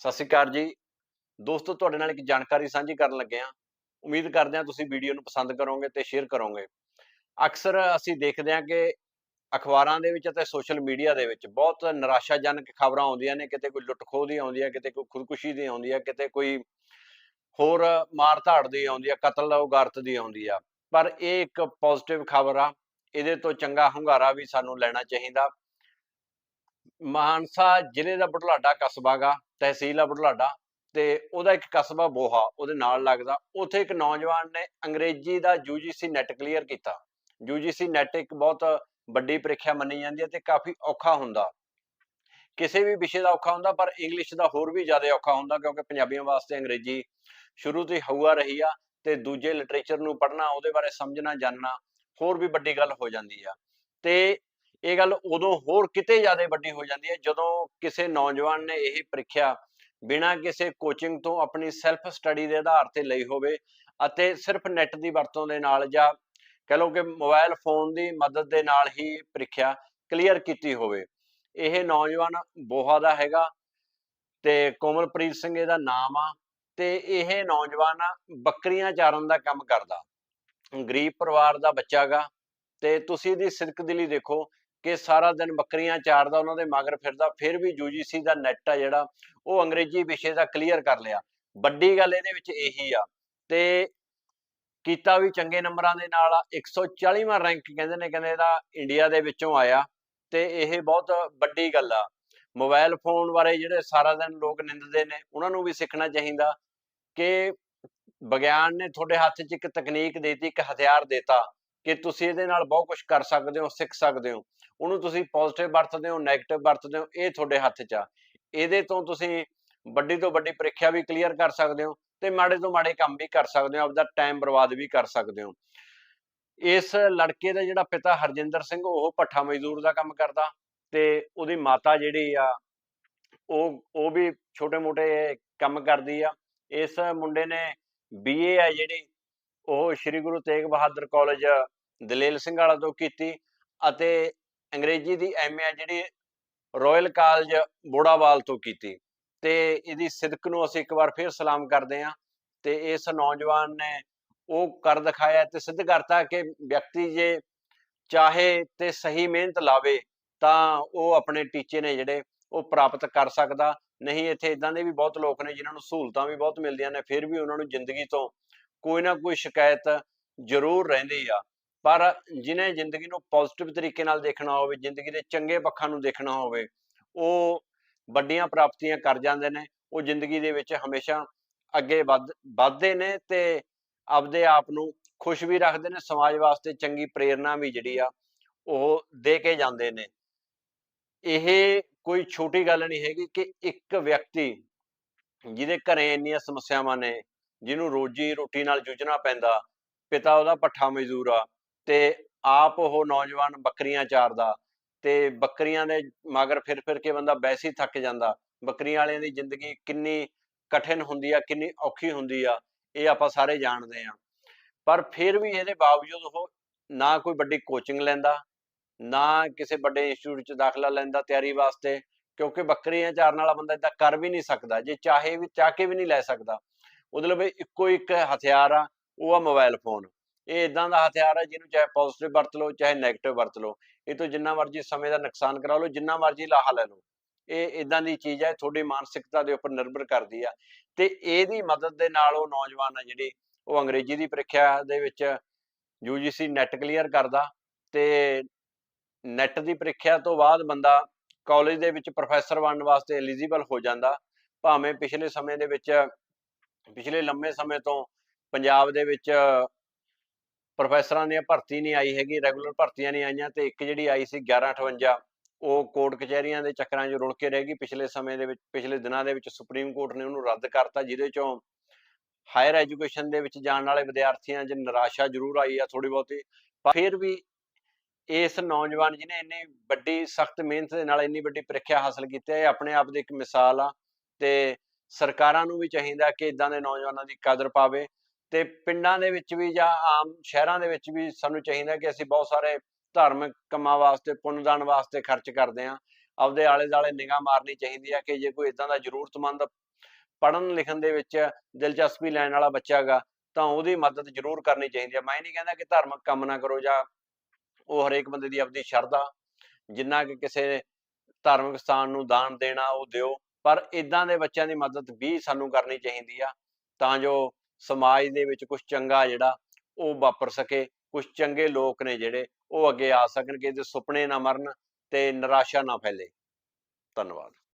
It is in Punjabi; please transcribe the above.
ਸਤਿ ਸ਼੍ਰੀ ਅਕਾਲ ਜੀ। ਦੋਸਤੋ, ਤੁਹਾਡੇ ਨਾਲ ਇੱਕ ਜਾਣਕਾਰੀ ਸਾਂਝੀ ਕਰਨ ਲੱਗੇ ਹਾਂ। ਉਮੀਦ ਕਰਦੇ ਹਾਂ ਤੁਸੀਂ ਵੀਡੀਓ ਨੂੰ ਪਸੰਦ ਕਰੋਗੇ ਤੇ ਸ਼ੇਅਰ ਕਰੋਗੇ। ਅਕਸਰ ਅਸੀਂ ਦੇਖਦੇ ਹਾਂ ਕਿ ਅਖਬਾਰਾਂ ਦੇ ਵਿੱਚ ਅਤੇ ਸੋਸ਼ਲ ਮੀਡੀਆ ਦੇ ਵਿੱਚ ਬਹੁਤ ਨਿਰਾਸ਼ਾਜਨਕ ਖਬਰਾਂ ਆਉਂਦੀਆਂ ਨੇ। ਕਿਤੇ ਕੋਈ ਲੁੱਟ ਖੋਹ ਦੀ ਆਉਂਦੀ ਹੈ, ਕਿਤੇ ਕੋਈ ਖੁਦਕੁਸ਼ੀ ਦੀ ਆਉਂਦੀ ਹੈ, ਕਿਤੇ ਕੋਈ ਹੋਰ ਮਾਰ ਧਾੜ ਦੀ ਆਉਂਦੀ ਹੈ, ਕਤਲ, ਉਗਾਰਤ ਦੀ ਆਉਂਦੀ ਆ। ਪਰ ਇਹ ਇੱਕ ਪੋਜ਼ਿਟਿਵ ਖਬਰ ਆ। ਇਹਦੇ ਤੋਂ ਚੰਗਾ ਹੁੰਗਾਰਾ ਵੀ ਸਾਨੂੰ ਲੈਣਾ ਚਾਹੀਦਾ। ਮਾਨਸਾ ਜ਼ਿਲ੍ਹੇ ਦਾ ਬੁਢਲਾਡਾ ਕਸਬਾ ਗਾ। ਤਹਿਸੀਲ ਆ ਬੁਢਲਾਡਾ, ਤੇ ਉਹਦਾ ਇੱਕ ਕਸਬਾ ਬੋਹਾ ਉਹਦੇ ਨਾਲ ਲੱਗਦਾ। ਉੱਥੇ ਇੱਕ ਨੌਜਵਾਨ ਨੇ ਅੰਗਰੇਜ਼ੀ ਦਾ UGC ਨੈਟ ਕਲੀਅਰ ਕੀਤਾ। UGC ਨੈਟ ਇੱਕ ਬਹੁਤ ਵੱਡੀ ਪ੍ਰੀਖਿਆ ਮੰਨੀ ਜਾਂਦੀ ਹੈ ਤੇ ਕਾਫੀ ਔਖਾ ਹੁੰਦਾ। ਕਿਸੇ ਵੀ ਵਿਸ਼ੇ ਦਾ ਔਖਾ ਹੁੰਦਾ, ਪਰ ਇੰਗਲਿਸ਼ ਦਾ ਹੋਰ ਵੀ ਜ਼ਿਆਦਾ ਔਖਾ ਹੁੰਦਾ ਕਿਉਂਕਿ ਪੰਜਾਬੀਆਂ ਵਾਸਤੇ ਅੰਗਰੇਜ਼ੀ ਸ਼ੁਰੂ ਤੋਂ ਹੀ ਹਊਆ ਰਹੀ ਆ ਤੇ ਦੂਜੇ ਲਿਟਰੇਚਰ ਨੂੰ ਪੜ੍ਹਨਾ, ਉਹਦੇ ਬਾਰੇ ਸਮਝਣਾ, ਜਾਣਨਾ ਹੋਰ ਵੀ ਵੱਡੀ ਗੱਲ ਹੋ ਜਾਂਦੀ ਆ। ਤੇ ਇਹ ਗੱਲ ਉਦੋਂ ਹੋਰ ਕਿਤੇ ਜ਼ਿਆਦਾ ਵੱਡੀ ਹੋ ਜਾਂਦੀ ਹੈ, ਜਦੋਂ ਕਿਸੇ ਨੌਜਵਾਨ ਨੇ ਇਹ ਪ੍ਰੀਖਿਆ ਬਿਨਾਂ ਕਿਸੇ ਕੋਚਿੰਗ ਤੋਂ ਆਪਣੀ ਸੈਲਫ ਸਟੱਡੀ ਦੇ ਆਧਾਰ ਤੇ ਲਈ ਹੋਵੇ ਅਤੇ ਸਿਰਫ ਨੈਟ ਦੀ ਵਰਤੋਂ ਦੇ ਨਾਲ ਜਾਂ ਕਹ ਲਓ ਕਿ ਮੋਬਾਈਲ ਫੋਨ ਦੀ ਮਦਦ ਦੇ ਨਾਲ ਹੀ ਪ੍ਰੀਖਿਆ ਕਲੀਅਰ ਕੀਤੀ ਹੋਵੇ। ਇਹ ਨੌਜਵਾਨ ਬੋਹਾ ਦਾ ਹੈਗਾ ਤੇ ਕੋਮਲਪ੍ਰੀਤ ਸਿੰਘ ਇਹਦਾ ਨਾਮ ਆ ਤੇ ਇਹ ਨੌਜਵਾਨ ਬੱਕਰੀਆਂ ਚਾਰਨ ਦਾ ਕੰਮ ਕਰਦਾ। ਗਰੀਬ ਪਰਿਵਾਰ ਦਾ ਬੱਚਾ ਗਾ ਤੇ ਤੁਸੀਂ ਇਹਦੀ ਸਿਰਕਦਿਲੀ ਦੇਖੋ ਕਿ ਸਾਰਾ ਦਿਨ ਬੱਕਰੀਆਂ ਚਾਰਦਾ, ਉਹਨਾਂ ਦੇ ਮਗਰ ਫਿਰਦਾ, ਫਿਰ ਵੀ UGC ਦਾ ਨੈਟ ਆ ਜਿਹੜਾ, ਉਹ ਅੰਗਰੇਜ਼ੀ ਵਿਸ਼ੇ ਦਾ ਕਲੀਅਰ ਕਰ ਲਿਆ। ਵੱਡੀ ਗੱਲ ਇਹਦੇ ਵਿੱਚ ਇਹੀ ਆ ਤੇ ਕੀਤਾ ਵੀ ਚੰਗੇ ਨੰਬਰਾਂ ਦੇ ਨਾਲ 140ਵਾਂ ਰੈਂਕ ਕਹਿੰਦੇ ਨੇ, ਕਹਿੰਦੇ ਇਹਦਾ ਇੰਡੀਆ ਦੇ ਵਿੱਚੋਂ ਆਇਆ ਤੇ ਇਹ ਬਹੁਤ ਵੱਡੀ ਗੱਲ ਆ। ਮੋਬਾਈਲ ਫੋਨ ਬਾਰੇ ਜਿਹੜੇ ਸਾਰਾ ਦਿਨ ਲੋਕ ਨਿੰਦਦੇ ਨੇ, ਉਹਨਾਂ ਨੂੰ ਵੀ ਸਿੱਖਣਾ ਚਾਹੀਦਾ ਕਿ ਵਿਗਿਆਨ ਨੇ ਤੁਹਾਡੇ ਹੱਥ 'ਚ ਇੱਕ ਤਕਨੀਕ ਦੇਤੀ, ਇੱਕ ਹਥਿਆਰ ਦੇਤਾ। ਕਿ ਤੁਸੀਂ ਇਹਦੇ ਨਾਲ ਬਹੁਤ ਕੁਝ ਕਰ ਸਕਦੇ ਹੋ, ਸਿੱਖ ਸਕਦੇ ਹੋ। ਉਹਨੂੰ ਤੁਸੀਂ ਪੋਜ਼ਿਟਿਵ ਵਰਤਦੇ ਹੋ 네ਗੇਟਿਵ ਵਰਤਦੇ ਹੋ, ਇਹ ਤੁਹਾਡੇ ਹੱਥ 'ਚ ਆ। ਇਹਦੇ ਤੋਂ ਤੁਸੀਂ ਵੱਡੀ ਤੋਂ ਵੱਡੀ ਪ੍ਰੀਖਿਆ ਵੀ ਕਲੀਅਰ ਕਰ ਸਕਦੇ ਹੋ ਤੇ ਮਾੜੇ ਤੋਂ ਮਾੜੇ ਕੰਮ ਵੀ ਕਰ ਸਕਦੇ ਹੋ, ਆਪਦਾ ਟਾਈਮ ਬਰਬਾਦ ਵੀ ਕਰ ਸਕਦੇ ਹੋ। ਇਸ ਲੜਕੇ ਦਾ ਜਿਹੜਾ ਪਿਤਾ ਹਰਜਿੰਦਰ ਸਿੰਘ, ਉਹ ਪੱਠਾ ਮਜ਼ਦੂਰ ਦਾ ਕੰਮ ਕਰਦਾ ਤੇ ਉਹਦੀ ਮਾਤਾ ਜਿਹੜੀ ਆ, ਉਹ ਉਹ ਵੀ ਛੋਟੇ-ਮੋਟੇ ਕੰਮ ਕਰਦੀ ਆ। ਇਸ ਮੁੰਡੇ ਨੇ ਬੀਏ ਆ ਜਿਹੜੀ ਉਹ ਸ੍ਰੀ ਗੁਰੂ ਤੇਗ ਬਹਾਦਰ ਕਾਲਜ, ਦਲੇਲ ਸਿੰਘ ਵਾਲਾ ਤੋਂ ਕੀਤੀ ਅਤੇ ਅੰਗਰੇਜ਼ੀ ਦੀ ਐਮਏ ਆ ਜਿਹੜੀ ਰਾਇਲ ਕਾਲਜ ਬੋੜਾਵਾਲ ਤੋਂ ਕੀਤੀ ਤੇ ਇਹਦੀ ਸਿਦਕ ਨੂੰ ਅਸੀਂ ਇੱਕ ਵਾਰ ਫੇਰ ਸਲਾਮ ਕਰਦੇ ਹਾਂ ਤੇ ਇਸ ਨੌਜਵਾਨ ਨੇ ਉਹ ਕਰ ਦਿਖਾਇਆ ਤੇ ਸਿੱਧ ਕਰਤਾ ਕਿ ਵਿਅਕਤੀ ਜੇ ਚਾਹੇ ਤੇ ਸਹੀ ਮਿਹਨਤ ਲਾਵੇ ਤਾਂ ਉਹ ਆਪਣੇ ਟੀਚੇ ਨੇ ਜਿਹੜੇ ਉਹ ਪ੍ਰਾਪਤ ਕਰ ਸਕਦਾ। ਨਹੀਂ, ਇੱਥੇ ਇਦਾਂ ਦੇ ਵੀ ਬਹੁਤ ਲੋਕ ਨੇ ਜਿਨ੍ਹਾਂ ਨੂੰ ਸਹੂਲਤਾਂ ਵੀ ਬਹੁਤ ਮਿਲਦੀਆਂ ਨੇ, ਫਿਰ ਵੀ ਉਹਨਾਂ ਨੂੰ ਜ਼ਿੰਦਗੀ ਤੋਂ ਕੋਈ ਨਾ ਕੋਈ ਸ਼ਿਕਾਇਤ ਜ਼ਰੂਰ ਰਹਿੰਦੀ ਆ। ਪਰ ਜਿਨੇ ਜ਼ਿੰਦਗੀ ਨੂੰ ਪੋਜ਼ਿਟਿਵ ਤਰੀਕੇ ਨਾਲ ਦੇਖਣਾ ਹੋਵੇ, ਜ਼ਿੰਦਗੀ ਦੇ ਚੰਗੇ ਪੱਖਾਂ ਨੂੰ ਦੇਖਣਾ ਹੋਵੇ, ਉਹ ਵੱਡੀਆਂ ਪ੍ਰਾਪਤੀਆਂ ਕਰ ਜਾਂਦੇ ਨੇ, ਉਹ ਜ਼ਿੰਦਗੀ ਦੇ ਵਿੱਚ ਹਮੇਸ਼ਾ ਅੱਗੇ ਵੱਧ, ਵੱਧਦੇ ਨੇ ਤੇ ਆਪਦੇ ਆਪ ਨੂੰ ਖੁਸ਼ ਵੀ ਰੱਖਦੇ ਨੇ, ਸਮਾਜ ਵਾਸਤੇ ਚੰਗੀ ਪ੍ਰੇਰਣਾ ਵੀ ਜਿਹੜੀ ਆ, ਉਹ ਦੇ ਕੇ ਜਾਂਦੇ ਨੇ। ਇਹ ਕੋਈ ਛੋਟੀ ਗੱਲ ਨਹੀਂ ਹੈਗੀ ਕਿ ਇੱਕ ਵਿਅਕਤੀ ਜਿਹਦੇ ਘਰੇ ਇੰਨੀਆਂ ਸਮੱਸਿਆਵਾਂ ਨੇ ਜਿਹਨੂੰ ਰੋਜੀ ਰੋਟੀ ਨਾਲ ਜੂਝਣਾ ਪੈਂਦਾ, ਪਿਤਾ ਉਹਦਾ ਪੱਠਾ ਮਜ਼ਦੂਰ ਆ ਤੇ ਆਪ ਉਹ ਨੌਜਵਾਨ ਬੱਕਰੀਆਂ ਚਾਰਦਾ ਤੇ ਬੱਕਰੀਆਂ ਦੇ ਮਗਰ ਫਿਰ ਫਿਰ ਕੇ ਬੰਦਾ ਵੈਸੇ ਹੀ ਥੱਕ ਜਾਂਦਾ। ਬੱਕਰੀਆਂ ਵਾਲਿਆਂ ਦੀ ਜ਼ਿੰਦਗੀ ਕਿੰਨੀ ਕਠਿਨ ਹੁੰਦੀ ਆ, ਕਿੰਨੀ ਔਖੀ ਹੁੰਦੀ ਆ, ਇਹ ਆਪਾਂ ਸਾਰੇ ਜਾਣਦੇ ਆ। ਪਰ ਫਿਰ ਵੀ ਇਹਦੇ ਬਾਵਜੂਦ ਉਹ ਨਾ ਕੋਈ ਵੱਡੀ ਕੋਚਿੰਗ ਲੈਂਦਾ, ਨਾ ਕਿਸੇ ਵੱਡੇ ਇੰਸਟੀਚਿਊਟ 'ਚ ਦਾਖਲਾ ਲੈਂਦਾ ਤਿਆਰੀ ਵਾਸਤੇ, ਕਿਉਂਕਿ ਬੱਕਰੀਆਂ ਚਾਰਨ ਵਾਲਾ ਬੰਦਾ ਇਦਾਂ ਕਰ ਵੀ ਨਹੀਂ ਸਕਦਾ, ਜੇ ਚਾਹੇ ਵੀ, ਚਾਹ ਕੇ ਵੀ ਨਹੀਂ ਲੈ ਸਕਦਾ। ਮਤਲਬ ਲਈ ਇੱਕੋ ਇੱਕ ਹਥਿਆਰ ਆ, ਉਹ ਆ ਮੋਬਾਈਲ ਫੋਨ ਇਹ ਇਦਾਂ ਦਾ ਹਥਿਆਰ ਆ ਜਿਹਨੂੰ ਚਾਹੇ ਪੋਜ਼ਿਟਿਵ ਵਰਤ ਲਓ, ਚਾਹੇ 네ਗੇਟਿਵ ਵਰਤ ਲਓ। ਇਹ ਤੋਂ ਜਿੰਨਾ ਮਰਜ਼ੀ ਸਮੇਂ ਦਾ ਨੁਕਸਾਨ ਕਰਾ ਲਓ, ਜਿੰਨਾ ਮਰਜ਼ੀ ਲਾਹਾ ਲੈ ਲਓ। ਇਹ ਇਦਾਂ ਦੀ ਚੀਜ਼ ਹੈ ਤੁਹਾਡੀ ਮਾਨਸਿਕਤਾ ਦੇ ਉੱਪਰ ਨਿਰਭਰ ਕਰਦੀ ਆ। ਤੇ ਇਹਦੀ ਮਦਦ ਦੇ ਨਾਲ ਉਹ ਨੌਜਵਾਨ ਆ ਜਿਹੜੀ, ਉਹ ਅੰਗਰੇਜ਼ੀ ਦੀ ਪ੍ਰੀਖਿਆ ਦੇ ਵਿੱਚ UGC ਨੈਟ ਕਲੀਅਰ ਕਰਦਾ ਤੇ ਨੈਟ ਦੀ ਪ੍ਰੀਖਿਆ ਤੋਂ ਬਾਅਦ ਬੰਦਾ ਕਾਲਜ ਦੇ ਵਿੱਚ ਪ੍ਰੋਫੈਸਰ ਬਣਨ ਵਾਸਤੇ ਐਲੀਜੀਬਲ ਹੋ ਜਾਂਦਾ। ਭਾਵੇਂ ਪਿਛਲੇ ਸਮੇਂ ਦੇ ਵਿੱਚ ਪਿਛਲੇ ਲੰਮੇ ਸਮੇਂ ਤੋਂ ਪੰਜਾਬ ਦੇ ਵਿੱਚ ਪ੍ਰੋਫੈਸਰਾਂ ਦੀਆਂ ਭਰਤੀ ਨਹੀਂ ਆਈ ਹੈਗੀ, ਰੈਗੂਲਰ ਭਰਤੀਆਂ ਨਹੀਂ ਆਈਆਂ ਤੇ ਇੱਕ ਜਿਹੜੀ ਆਈ ਸੀ 1158 ਉਹ ਕੋਰਟ ਕਚਹਿਰੀਆਂ ਦੇ ਚੱਕਰਾਂ 'ਚ ਰੁਲ ਕੇ ਰਹਿ ਗਈ। ਪਿਛਲੇ ਸਮੇਂ ਦੇ ਵਿੱਚ, ਪਿਛਲੇ ਦਿਨਾਂ ਦੇ ਵਿੱਚ ਸੁਪਰੀਮ ਕੋਰਟ ਨੇ ਉਹਨੂੰ ਰੱਦ ਕਰਤਾ, ਜਿਹਦੇ ਚੋਂ ਹਾਇਰ ਐਜੂਕੇਸ਼ਨ ਦੇ ਵਿੱਚ ਜਾਣ ਵਾਲੇ ਵਿਦਿਆਰਥੀਆਂ 'ਚ ਨਿਰਾਸ਼ਾ ਜ਼ਰੂਰ ਆਈ ਆ ਥੋੜੀ ਬਹੁਤੀ। ਪਰ ਫਿਰ ਵੀ ਇਸ ਨੌਜਵਾਨ ਜਿਹਨੇ ਇੰਨੀ ਵੱਡੀ, ਸਖਤ ਮਿਹਨਤ ਦੇ ਨਾਲ ਇੰਨੀ ਵੱਡੀ ਪ੍ਰੀਖਿਆ ਹਾਸਲ ਕੀਤੀ ਹੈ ਇਹ ਆਪਣੇ ਆਪ ਦੀ ਇੱਕ ਮਿਸਾਲ ਆ ਤੇ ਸਰਕਾਰਾਂ ਨੂੰ ਵੀ ਚਾਹੀਦਾ ਕਿ ਇਦਾਂ ਦੇ ਨੌਜਵਾਨਾਂ ਦੀ ਕਦਰ ਪਾਵੇ ਤੇ ਪਿੰਡਾਂ ਦੇ ਵਿੱਚ ਵੀ ਜਾਂ ਆਮ ਸ਼ਹਿਰਾਂ ਦੇ ਵਿੱਚ ਵੀ ਸਾਨੂੰ ਚਾਹੀਦਾ ਕਿ ਅਸੀਂ ਬਹੁਤ ਸਾਰੇ ਧਾਰਮਿਕ ਕੰਮਾਂ ਵਾਸਤੇ, ਪੁੰਨਦਾਨ ਵਾਸਤੇ ਖਰਚ ਕਰਦੇ ਆਂ ਆਪਦੇ ਆਲੇ ਦਾਲੇ ਨਿਗਾਹ ਮਾਰਨੀ ਚਾਹੀਦੀ ਆ ਕਿ ਜੇ ਕੋਈ ਇਦਾਂ ਦਾ ਜ਼ਰੂਰਤਮੰਦ ਪੜ੍ਹਨ ਲਿਖਣ ਦੇ ਵਿੱਚ ਦਿਲਚਸਪੀ ਲੈਣ ਵਾਲਾ ਬੱਚਾ ਗਾ ਤਾਂ ਉਹਦੀ ਮਦਦ ਜ਼ਰੂਰ ਕਰਨੀ ਚਾਹੀਦੀ ਹੈ ਮੈਂ ਨਹੀਂ ਕਹਿੰਦਾ ਕਿ ਧਾਰਮਿਕ ਕੰਮ ਨਾ ਕਰੋ ਜਾਂ ਉਹ ਹਰੇਕ ਬੰਦੇ ਦੀ ਆਪਣੀ ਸ਼ਰਧਾ ਜਿੰਨਾ ਕਿ ਕਿਸੇ ਧਾਰਮਿਕ ਸਥਾਨ ਨੂੰ ਦਾਨ ਦੇਣਾ ਉਹ ਦਿਓ। ਪਰ ਇਦਾਂ ਦੇ ਬੱਚਿਆਂ ਦੀ ਮਦਦ ਵੀ ਸਾਨੂੰ ਕਰਨੀ ਚਾਹੀਦੀ ਆ, ਤਾਂ ਜੋ ਸਮਾਜ ਦੇ ਵਿੱਚ ਕੁਝ ਚੰਗਾ ਜਿਹੜਾ ਉਹ ਵਾਪਰ ਸਕੇ ਕੁਝ ਚੰਗੇ ਲੋਕ ਨੇ ਜਿਹੜੇ ਉਹ ਅੱਗੇ ਆ ਸਕਣ ਕਿ ਸੁਪਨੇ ਨਾ ਮਰਨ ਤੇ ਨਿਰਾਸ਼ਾ ਨਾ ਫੈਲੇ। ਧੰਨਵਾਦ।